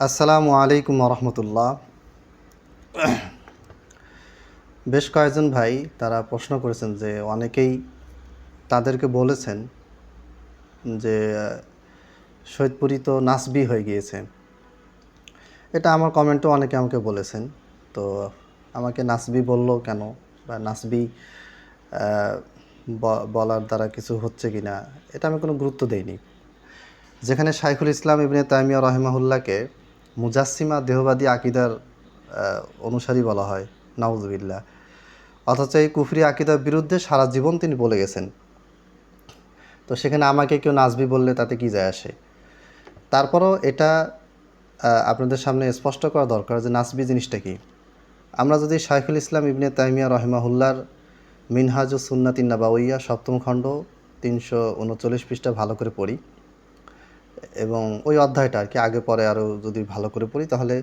আসসালামু আলাইকুম রহমতুল্লাহ বেশ কয়েকজন ভাই তারা প্রশ্ন করেছেন যে অনেকেই তাদেরকে বলেছেন যে আহ, তো নাসবি হয়ে গিয়েছে। এটা আমার কমেন্টও অনেকে আমাকে বলেছেন। তো আমাকে নাসবি বলল কেন? বা নাসবি বলার দ্বারা কিছু হচ্ছে কি না? এটা আমি কোনো গুরুত্ব দেইনি। যেখানে শাইখুল ইসলাম ইবনে তাইমিয়া রহিমাহুল্লাহকে মুজাসিমা দেহবাদী আকিদার অনুসারী বলা হয় নাউজবিল্লা অথচ এই কুফরি আকিদার বিরুদ্ধে সারা জীবন তিনি বলে গেছেন। তো সেখানে আমাকে কেউ নাজবি বললে তাতে কি যায় আসে? তারপরও এটা আপনাদের সামনে স্পষ্ট করা দরকার যে নাসবি জিনিসটা কি। আমরা যদি শাইখুল ইসলাম ইবনে তাইমিয়া রহিমাহুল্লার মিনহাজু সুন্নাতিন নাবাউইয়া সপ্তম খণ্ড তিনশো উনচল্লিশ পৃষ্ঠা ভালো করে পড়ি এবং ওই অধ্যায়টা আর কি, আগে পরে আরও যদি ভালো করে পড়ি, তাহলে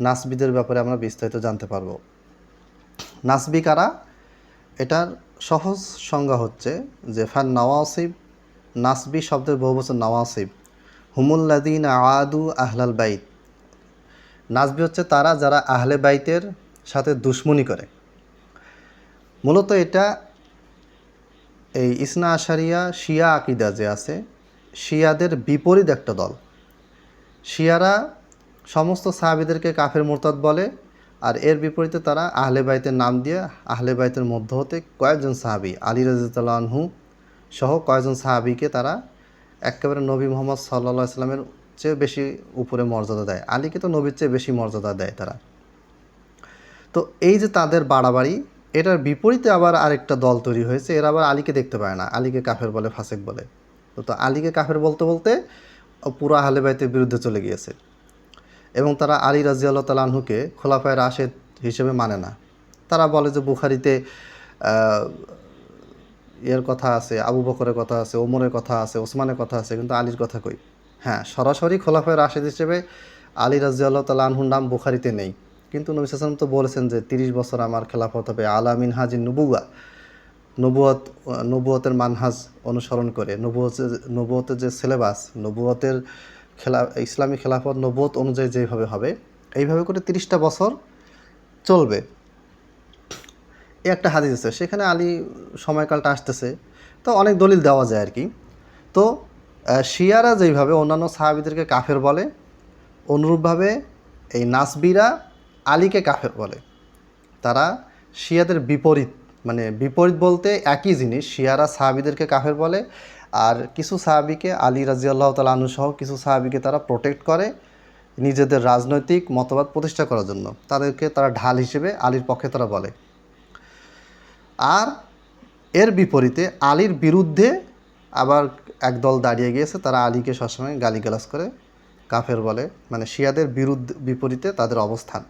নাসবিদের ব্যাপারে আমরা বিস্তারিত জানতে পারব। নাসবি কারা? এটার সহজ সংজ্ঞা হচ্ছে যে, ফান নওয়াসিব, নাসবি শব্দের বহু বছর নওয়াসিব। হুমুল্লাদিন আদু আহলাল বাইত। নাসবি হচ্ছে তারা যারা আহলে বাইতের সাথে দুশ্মনী করে। মূলত এটা এই ইসনা আশারিয়া শিয়া আকিদা যে আছে শিয়াদের বিপরীত একটা দল। শিয়ারা সমস্ত সাহাবিদেরকে কাফের মোরতাদ বলে আর এর বিপরীতে তারা আহলে বাইতের নাম দিয়ে আহলে বাইতের মধ্য হতে কয়েকজন সাহাবি, আলী রাজিতালহু সহ কয়েকজন সাহাবিকে তারা একেবারে নবী মোহাম্মদ সাল্লা ইসলামের চেয়ে বেশি উপরে মর্যাদা দেয়। আলীকে তো নবীর চেয়ে বেশি মর্যাদা দেয় তারা। তো এই যে তাদের বাড়াবাড়ি, এটার বিপরীতে আবার আরেকটা দল তৈরি হয়েছে, এরা আবার আলীকে দেখতে পায় না। আলীকে কাফের বলে, ফাসেক বলে। তো আলীকে কাফের বলতে বলতে পুরো আহলে বাইতের বিরুদ্ধে চলে গিয়েছে। এবং তারা আলী রাজিয়াল্লাহ তালাহুকে খোলাফায় রাশেদ হিসেবে মানে না। তারা বলে যে বুখারিতে ইয়ের কথা আছে, আবু বকরের কথা আছে, ওমরের কথা আছে, ওসমানের কথা আছে, কিন্তু আলীর কথা কই? হ্যাঁ সরাসরি খোলাফায় রাশেদ হিসেবে আলী রাজিয়াল্লাহ তালাহুর নাম বুখারিতে নেই। কিন্তু নবী সাল্লাম তো বলেছেন যে তিরিশ বছর আমার খেলাফত হবে আলামিন হাজি নবুয়া নবুয়ত নবুয়তের মানহাজ অনুসরণ করে। নবুয়তের নবুয়তের যে সিলেবাস নবুয়তের খেলা, ইসলামী খেলাফত নবুয়ত অনুযায়ী যেভাবে হবে, এইভাবে করে তিরিশটা বছর চলবে। এ একটা হাদিস আছে, সেখানে আলী সময়কালটা আসতেছে, তো অনেক দলিল দেওয়া যায় আর কি তো শিয়ারা যেইভাবে অন্যান্য সাহাবিদেরকে কাফের বলে, অনুরূপভাবে এই নাসবিরা আলীকে কাফের বলে। তারা শিয়াদের বিপরীত মানে বিপরীত বলতে একই জিনিস, শিয়ারা সাহাবিদেরকে কাফের বলে আর কিছু সাহাবিকে আলী রাজিয়াল্লাহ তালা সহ কিছু সাহাবিকে তারা প্রোটেক্ট করে নিজেদের রাজনৈতিক মতবাদ প্রতিষ্ঠা করার জন্য। তাদেরকে তারা ঢাল হিসেবে আলীর পক্ষে তারা বলে। আর এর বিপরীতে আলীর বিরুদ্ধে আবার একদল দাঁড়িয়ে গিয়েছে, তারা আলীকে সবসময় গালিগালাজ করে, কাফের বলে। মানে শিয়াদের বিরুদ্ধে, বিপরীতে তাদের অবস্থান।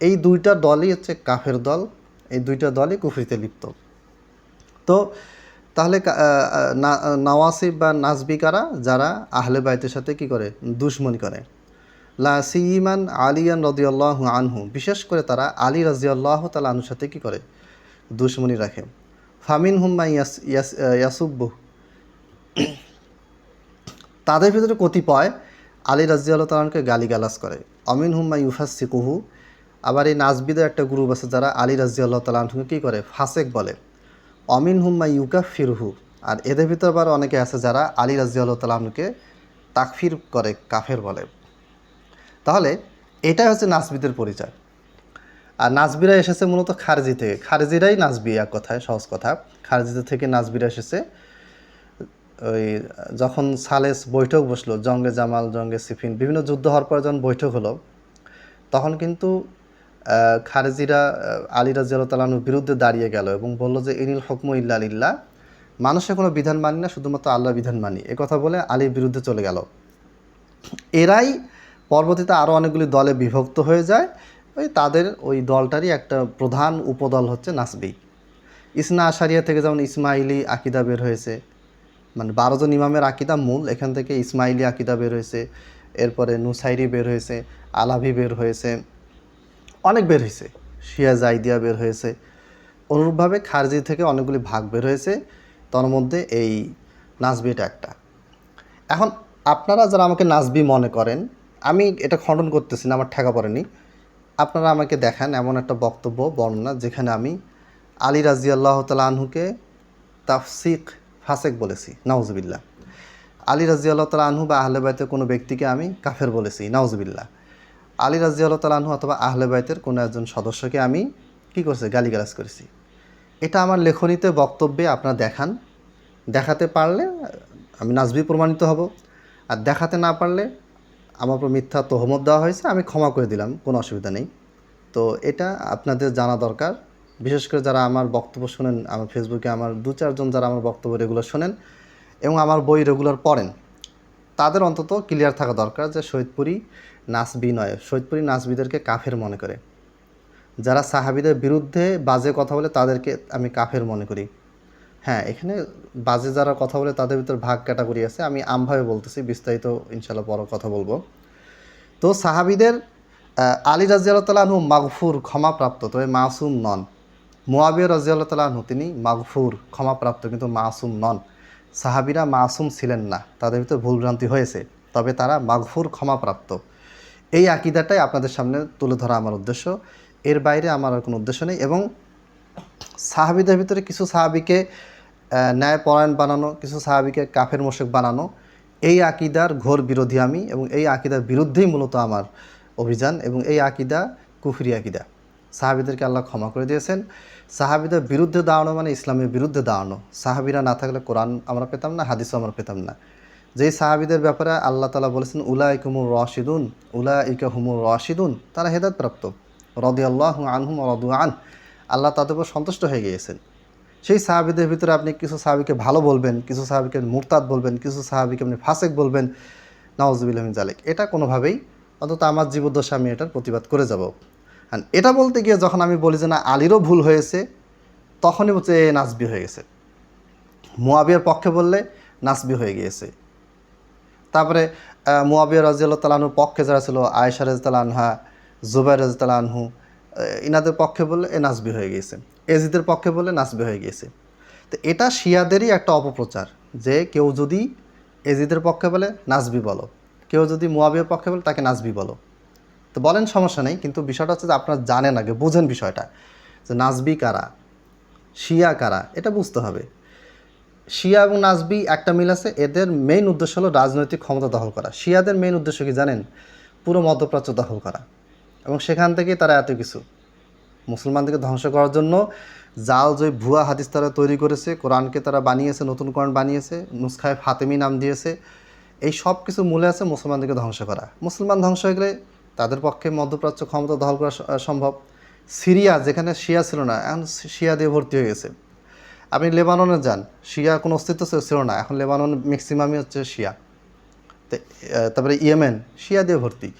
এই দুইটা দলই হচ্ছে কাফের দল। এই দুইটা দলই কুফরিতে লিপ্ত। তো তাহলে নওয়াসিব বা নাজবিকারা যারা আহলে বাইতের সাথে কি করে? দুশ্মনী করে। লা সিইমান আলিয়ান রদিয়াল্লাহ আনহু। বিশেষ করে তারা আলী রাজিয়াল্লাহ তালা আনুর সাথে কি করে? দুশ্মনী রাখে। ফামিন হুম্মা ইয়াস ইয়াস ইয়াসুব্বু। তাদের ভিতরে কতিপয় আলী রাজিয়াল্লাহ তালানকে গালিগালাজ করে। অমিন হুম্মা ইউফাস সিকুহু আবার এই নাজবিদের একটা গ্রুপ আছে যারা আলী রাজিয়াল্লাহ তালানকে কী করে? ফাসেক বলে। অমিন হুম্মা ইউকা ফিরহু আর এদের ভিতর আবার অনেকে আছে যারা আলী রাজিয়াল্লাহ তালানকে তাকফির করে, কাফের বলে। তাহলে এটাই হচ্ছে নাসবিদের পরিচয়। আর নাজবিরা এসেছে মূলত খারজি থেকে। খারজিরাই নাসবি এক কথায়, সহজ কথা। খারজিদের থেকে নাজবিরা এসেছে। ওই যখন সালেস বৈঠক বসল, জঙ্গে জামাল, জঙ্গে সিফিন, বিভিন্ন যুদ্ধ হওয়ার পর যখন বৈঠক হলো, তখন কিন্তু খারেজিরা আলী রাজিয়ালতালানুর বিরুদ্ধে দাঁড়িয়ে গেল এবং বলল যে ইনিল হকম ইল্লা ইল্লা মানুষের কোনো বিধান মানি না, শুধুমাত্র আল্লাহ বিধান মানি। কথা বলে আলীর বিরুদ্ধে চলে গেল। এরাই পরবর্তীতে আরও অনেকগুলি দলে বিভক্ত হয়ে যায়। ওই তাদের ওই দলটারই একটা প্রধান উপদল হচ্ছে নাসবি। ইসনা আশারিয়া থেকে যেমন ইসমাইলি আকিদা বের হয়েছে মানে বারোজন ইমামের আকিদা মূল, এখান থেকে ইসমাইলি আকিদা বের হয়েছে, এরপরে নুসাইরি বের হয়েছে, আলাভি বের হয়েছে। অনেক বের হয়েছে। শিয়া জাইদিয়া বের হয়েছে। অনুরূপভাবে খারজি থেকে অনেকগুলি ভাগ বের হয়েছে। তার মধ্যে এই নাজবিটা একটা। এখন আপনারা যারা আমাকে নাজবি মনে করেন, আমি এটা খণ্ডন করতেছি না, আমার ঠেকা পড়েনি। আপনারা আমাকে দেখান এমন একটা বক্তব্য, বর্ণনা, যেখানে আমি আলী রাজি আল্লাহ তালা আনহুকে তাফসিক ফাসেক বলেছি নাউজবিল্লা আলী রাজি আল্লাহ তালা আনহু বা আহলে বাইতের কোনো ব্যক্তিকে আমি কাফের বলেছি নাউজবিল্লা আলী রাজি আল্লাহ তালা আনহু অথবা আহলে বাইতের কোনো একজন সদস্যকে আমি কী করছি? গালিগালাজ করেছি। এটা আমার লেখনীতে বক্তব্যে আপনারা দেখান। দেখাতে পারলে আমি নাজবি প্রমাণিত হব। আর দেখাতে না পারলে আমার উপর মিথ্যা তহমত দেওয়া হয়েছে, আমি ক্ষমা করে দিলাম, কোনো অসুবিধা নেই। তো এটা আপনাদের জানা দরকার। বিশেষ করে যারা আমার বক্তব্য শোনেন, আমার ফেসবুকে আমার দু চারজন যারা আমার বক্তব্য রেগুলার শোনেন এবং আমার বই রেগুলার পড়েন, তাদের অন্তত ক্লিয়ার থাকা দরকার যে সৈয়দপুরি নাসবি নয়, সৈয়দপুরি নাসবিদেরকে কাফের মনে করে। যারা সাহাবিদের বিরুদ্ধে বাজে কথা বলে তাদেরকে আমি কাফের মনে করি। হ্যাঁ এখানে বাজে যারা কথা বলে তাদের ভিতর ভাগ ক্যাটাগরি আছে, আমি আমভাবে বলতেছি, বিস্তারিত ইনশাল্লাহ পর কথা বলব। তো সাহাবিদের আলী রাজিয়াল তালাহু মাগফুর ক্ষমাপ্রাপ্ত তবে মাসুম নন। মোয়াবিয়া রাজিয়াল তালাহু তিনি মাগফুর ক্ষমাপ্রাপ্ত, কিন্তু মাসুম নন। সাহাবিরা মাসুম ছিলেন না, তাদের ভিতরে ভুলভ্রান্তি হয়েছে, তবে তারা মাগফুর ক্ষমাপ্রাপ্ত। এই আকিদাটাই আপনাদের সামনে তুলে ধরা আমার উদ্দেশ্য। এর বাইরে আমার আর কোনো উদ্দেশ্য নেই এবং সাহাবিদের ভিতরে কিছু সাহাবিকে ন্যায়পরায়ণ বানানো, কিছু সাহাবিকে কাফের মোশেক বানানো, এই আকিদার ঘোর বিরোধী আমি এবং এই আকিদার বিরুদ্ধেই মূলত আমার অভিযান এবং এই আকিদা কুফরি আকিদা। সাহাবিদেরকে আল্লাহ ক্ষমা করে দিয়েছেন। সাহাবিদের বিরুদ্ধে দাঁড়ানো মানে ইসলামের বিরুদ্ধে দাঁড়ানো। সাহাবিরা না থাকলে কোরআন আমরা পেতাম না, হাদিসও আমরা পেতাম না। যেই সাহাবিদের ব্যাপারে আল্লাহ তালা বলেছেন উলা ইকুমুর রশিদুন উলা ইকা হুমুর রশিদুন তারা হেদায়ত প্রাপ্ত রদি আল্লাহ আনহুম রদু আন। আল্লাহ তাদের উপর সন্তুষ্ট হয়ে গিয়েছেন। সেই সাহাবিদের ভিতরে আপনি কিছু সাহাবিকে ভালো বলবেন, কিছু সাহাবিকে মুরতাদ বলবেন, কিছু সাহাবিকে আপনি ফাসেক বলবেন নওয়াজবিল্লামিন জালেক এটা কোনোভাবেই অন্তত আমার জীবদ্দশা আমি এটার প্রতিবাদ করে যাব। আর এটা বলতে গিয়ে যখন আমি বলি যে না, আলীরও ভুল হয়েছে, তখনই হচ্ছে নাসবি হয়ে গেছে। মোয়াবিয়ার পক্ষে বললে নাসবি হয়ে গিয়েছে। তারপরে মুয়াবিয়া রাজিয়াল্লাহ তালাহুর পক্ষে যারা ছিল আয়েশা রাজতাল আনহা জুবাই রাজতাল আনহু আহ, ইনাদের পক্ষে বললে এ নাসবি হয়ে গিয়েছে। এজিদের পক্ষে বললে নাসবি হয়ে গিয়েছে। তো এটা শিয়াদেরই একটা অপপ্রচার যে কেউ যদি এজিদের পক্ষে বলে নাসবি বলো কেউ যদি মুয়াবিয়ার পক্ষে বলে তাকে নাসবি বলো। তো বলেন সমস্যা নেই কিন্তু বিষয়টা হচ্ছে যে আপনারা জানেন আগে বুঝেন বিষয়টা। যে নাসবি কারা? শিয়া কারা? এটা বুঝতে হবে। শিয়া এবং নাজবি একটা মিল আছে। এদের মেইন উদ্দেশ্য হলো রাজনৈতিক ক্ষমতা দখল করা। শিয়াদের মেইন উদ্দেশ্য কি জানেন? পুরো মধ্যপ্রাচ্য দখল করা। এবং সেখান থেকেই তারা এত কিছু। মুসলমানদেরকে ধ্বংস করার জন্য জাল জয় ভুয়া হাদিস তারা তৈরি করেছে, কোরআনকে তারা বানিয়েছে, নতুন কোরআন বানিয়েছে নুসখায় ফাতেমি নাম দিয়েছে, এই সব কিছু মূলে আছে মুসলমানদেরকে ধ্বংস করা। মুসলমান ধ্বংস হয়ে গেলে তাদের পক্ষে মধ্যপ্রাচ্য ক্ষমতা দখল করা সম্ভব। সিরিয়া যেখানে শিয়া ছিল না, এখন শিয়া দিয়ে ভর্তি হয়ে গেছে। আপনি লেবাননে যান, শিয়া কোনো অস্তিত্ব ছিল- না, এখন লেবানন ম্যাক্সিমামই হচ্ছে শিয়া। তারপরে ইয়েমেন, শিয়া দিয়ে ভর্তি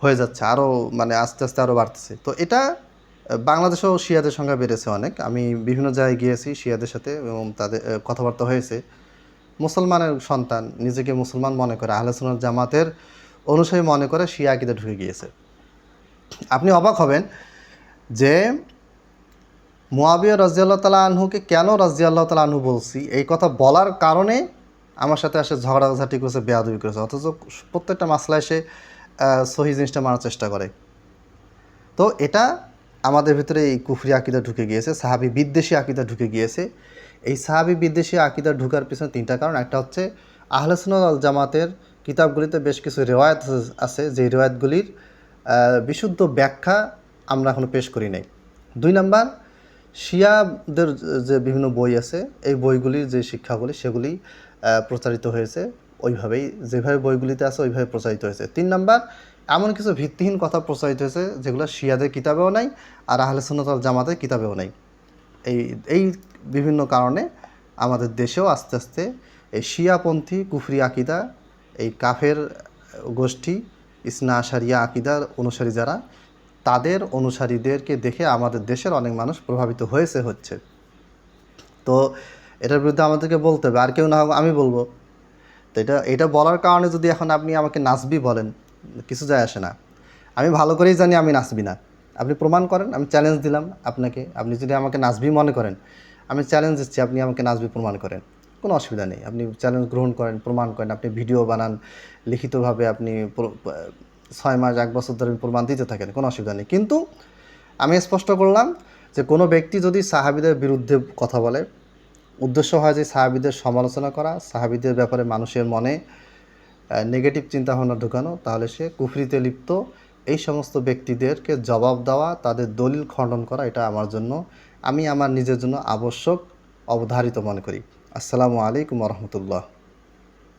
হয়ে যাচ্ছে, আরও মানে আস্তে আস্তে আরও বাড়তেছে। তো এটা বাংলাদেশেও শিয়াদের সংখ্যা বেড়েছে অনেক। আমি বিভিন্ন জায়গায় গিয়েছি শিয়াদের সাথে এবং তাদের কথাবার্তা হয়েছে। মুসলমানের সন্তান, নিজেকে মুসলমান মনে করে আহলেসুনার জামাতের অনুসারী মনে করে শিয়া আকিদে ঢুকে গিয়েছে। আপনি অবাক হবেন যে মোয়াবিয়া রাজিয়াল্লাহ তালা আনহুকে কেন রাজিয়াল্লাহ তালা আনহু বলছি? এই কথা বলার কারণে আমার সাথে আসে ঝগড়াঝাটি করেছে, বেয়াদবি করেছে, অথচ প্রত্যেকটা মাসলায় সে সহি জিনিসটা মারার চেষ্টা করে। তো এটা আমাদের ভিতরে এই কুফরি আকিদা ঢুকে গিয়েছে, সাহাবি বিদ্বেষী আকিদা ঢুকে গিয়েছে। এই সাহাবি বিদ্বেষী আকিদা ঢুকার পিছনে তিনটা কারণ, একটা হচ্ছে আহলেসুল আল জামাতের কিতাবগুলিতে বেশ কিছু রেওয়ায়ত আছে যে রেওয়ায়তগুলির বিশুদ্ধ ব্যাখ্যা আমরা এখনও পেশ করি নাই। দুই নাম্বার শিয়াদের যে বিভিন্ন বই আছে, এই বইগুলির যে শিক্ষাগুলি সেগুলি প্রচারিত হয়েছে ওইভাবেই। যেভাবে বইগুলিতে আছে, ওইভাবে প্রচারিত হয়েছে। তিন নাম্বার, এমন কিছু ভিত্তিহীন কথা প্রচারিত হয়েছে যেগুলো শিয়াদের কিতাবেও নাই আর আহলে সুন্নতাল জামাতের কিতাবেও নাই। এই এই বিভিন্ন কারণে আমাদের দেশেও আস্তে আস্তে এই শিয়াপন্থী কুফরি আকিদা, এই কাফের গোষ্ঠী, ইসনা আশারিয়া আকিদার অনুসারী যারা তাদের অনুসারীদেরকে দেখে আমাদের দেশের অনেক মানুষ প্রভাবিত হয়েছে হচ্ছে। তো এটার বিরুদ্ধে আমাদেরকে বলতে হবে, আর কেউ না হোক আমি বলব। তো এটা এটা বলার কারণে যদি এখন আপনি আমাকে নাচবি বলেন, কিছু যায় আসে না। আমি ভালো করেই জানি আমি নাচবি না। আপনি প্রমাণ করেন, আমি চ্যালেঞ্জ দিলাম আপনাকে। আপনি যদি আমাকে নাচবি মনে করেন, আমি চ্যালেঞ্জ দিচ্ছি আপনি আমাকে নাচবি প্রমাণ করেন। কোনো অসুবিধা নেই, আপনি চ্যালেঞ্জ গ্রহণ করেন, প্রমাণ করেন, আপনি ভিডিও বানান, লিখিতভাবে আপনি ছয় মাস, এক বছর ধরে প্রমাণ দিতে থাকেন, কোনো অসুবিধা নেই। কিন্তু আমি স্পষ্ট করলাম যে কোনো ব্যক্তি যদি সাহাবিদের বিরুদ্ধে কথা বলে, উদ্দেশ্য হয় যে সাহাবিদের সমালোচনা করা, সাহাবিদের ব্যাপারে মানুষের মনে নেগেটিভ চিন্তাভাবনা ঢুকানো, তাহলে সে কুফরিতে লিপ্ত। এই সমস্ত ব্যক্তিদেরকে জবাব দেওয়া, তাদের দলিল খণ্ডন করা, এটা আমার জন্য, আমি আমার নিজের জন্য আবশ্যক, অবধারিত মনে করি। আসসালামু আলাইকুম রহমতুল্লাহ।